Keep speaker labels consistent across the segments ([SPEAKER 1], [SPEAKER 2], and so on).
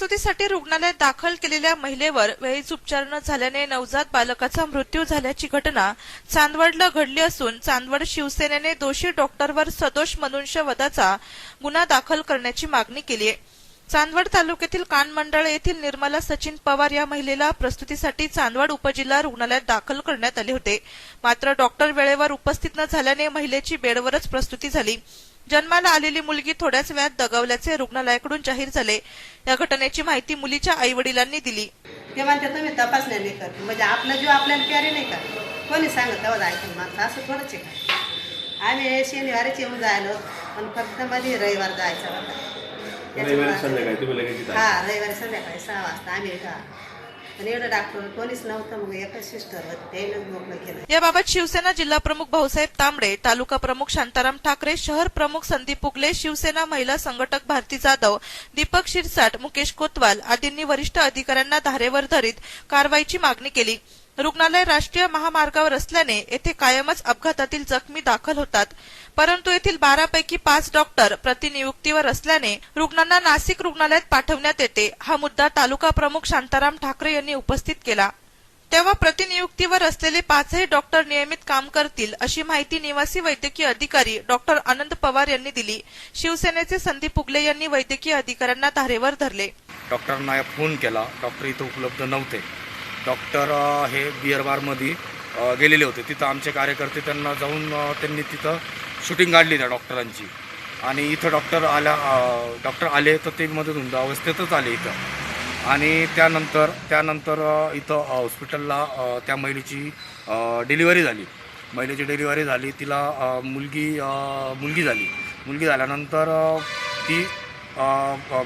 [SPEAKER 1] प्रसूतीसाठी रुग्णालयात दाखल केलेल्या महिलेवर वेळीच उपचार न झाल्याने नवजात बालकाचा मृत्यू झाल्याची घटना चांदवडला घडली असून चांदवड शिवसेनेने दोषी डॉक्टरवर सदोष मनुष्यवधाचा गुन्हा दाखल करण्याची मागणी केली आहे. चांदवड तालुक्यातील कानमंडळ येथील निर्मला सचिन पवार या महिलेला प्रस्तुतीसाठी चांदवड उपजिल्हा रुग्णालयात दाखल करण्यात आले होते. मात्र डॉक्टर वेळेवर उपस्थित न झाल्याने महिलेची बेडवरच प्रस्तुती झाली. जन्माला आलेली मुलगी थोड्याच वेळात दगावल्याचे रुग्णालयाकडून जाहीर झाले. या घटनेची माहिती मुलीच्या आई वडिलांनी दिली
[SPEAKER 2] ते म्हणते तुम्ही तपासण्या नाही करते. म्हणजे आपला जीव आपल्याला प्यारे नाही का कोणी सांगत तेव्हा ऐकून माणसं असं थोडंच आहे. का आम्ही शनिवारीच येऊन जायलो. पण फक्त मध्ये रविवार जायचं होता.
[SPEAKER 3] रविवारी संध्याकाळी तुम्ही लगेच इथं आले.
[SPEAKER 2] हा रविवारी संध्याकाळी सहा वाजता आम्ही
[SPEAKER 1] याबाबत शिवसेना जिल्हा प्रमुख भाऊसाहेब तांबडे तालुका प्रमुख शांताराम ठाकरे शहर प्रमुख संदीप उगले शिवसेना महिला संघटक भारती जाधव दीपक शिरसाट मुकेश कोतवाल आदींनी वरिष्ठ अधिकाऱ्यांना धारेवर धरीत कारवाईची मागणी केली. रुग्णालय राष्ट्रीय महामार्गावर असल्याने येथे कायमच अपघातातील जखमी दाखल होतात. परंतु येथील बारापैकी पाच डॉक्टर प्रतिनियुक्तीवर असल्याने रुग्णांना नाशिक रुग्णालयात पाठवण्यात येते हा मुद्दा तालुका प्रमुख शांताराम ठाकरे यांनी उपस्थित केला. तेव्हा प्रतिनियुक्तीवर असलेले पाचही डॉक्टर नियमित काम करतील अशी माहिती निवासी वैद्यकीय अधिकारी डॉक्टर आनंद पवार यांनी दिली. शिवसेनेचे संदीप उगले यांनी वैद्यकीय अधिकाऱ्यांना धारेवर धरले.
[SPEAKER 4] डॉक्टरांना फोन केला. डॉक्टर इथं उपलब्ध नव्हते. डॉक्टर हे बिअरबारमध्ये गेलेले होते. तिथं आमचे कार्यकर्ते त्यांना जाऊन त्यांनी तिथं शूटिंग काढली त्या डॉक्टरांची. आणि इथं डॉक्टर आल्या डॉक्टर आले तर ते मध्ये धुंद अवस्थेतच आले इथं. आणि त्यानंतर त्यानंतर इथं हॉस्पिटलला त्या महिलेची डिलिव्हरी झाली. महिलेची डिलिव्हरी झाली. तिला मुलगी मुलगी झाली. मुलगी झाल्यानंतर ती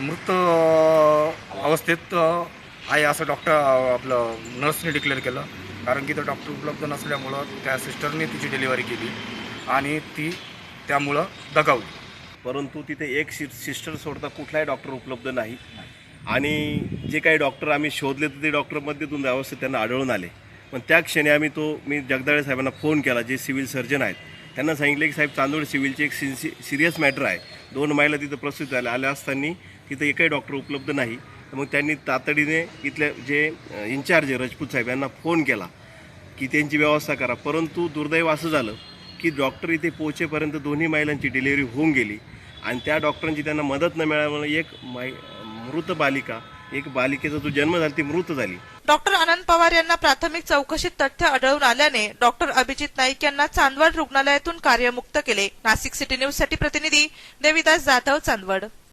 [SPEAKER 4] मृत अवस्थेत आहे असं डॉक्टर आपलं नर्सने डिक्लेअर केलं. कारण की तर डॉक्टर उपलब्ध नसल्यामुळं त्या सिस्टरने तिची डिलिव्हरी केली आणि ती त्यामुळं दगावली.
[SPEAKER 3] परंतु तिथे एक शि सिस्टर सोडता कुठलाही डॉक्टर उपलब्ध नाही. आणि जे काही डॉक्टर आम्ही शोधले तर ते डॉक्टर मध्येतून व्यवस्थित त्यांना आढळून आले. पण त्या क्षणी आम्ही तो मी जगदाळे साहेबांना फोन केला जे सिव्हिल सर्जन आहेत. त्यांना सांगितले की साहेब चांदोड सिव्हिलची एक सिन्सि सिरियस मॅटर आहे. दोन महिला तिथं प्रस्तुत झाल्या आल्या असताना तिथं एकही डॉक्टर उपलब्ध नाही. मग त्यांनी तातडीने इथले जे इन्चार्ज आहे राजपूत साहेब यांना फोन केला की त्यांची व्यवस्था करा. परंतु दुर्दैव असं झालं की डॉक्टर इथे पोहोचेपर्यंत दोन्ही महिलांची डिलिव्हरी होऊन गेली आणि त्या डॉक्टरांची त्यांना मदत न मिळाल्यामुळे एक मै मृत बालिका एक बालिकेचा जो जन्म झाला ती मृत झाली.
[SPEAKER 1] डॉक्टर अनंत पवार यांना प्राथमिक चौकशीत तथ्य आढळून आल्याने डॉक्टर अभिजित नाईक यांना चांदवड रुग्णालयातून कार्यमुक्त केले. नाशिक सिटी न्यूजसाठी प्रतिनिधी देविदास जाधव चांदवड.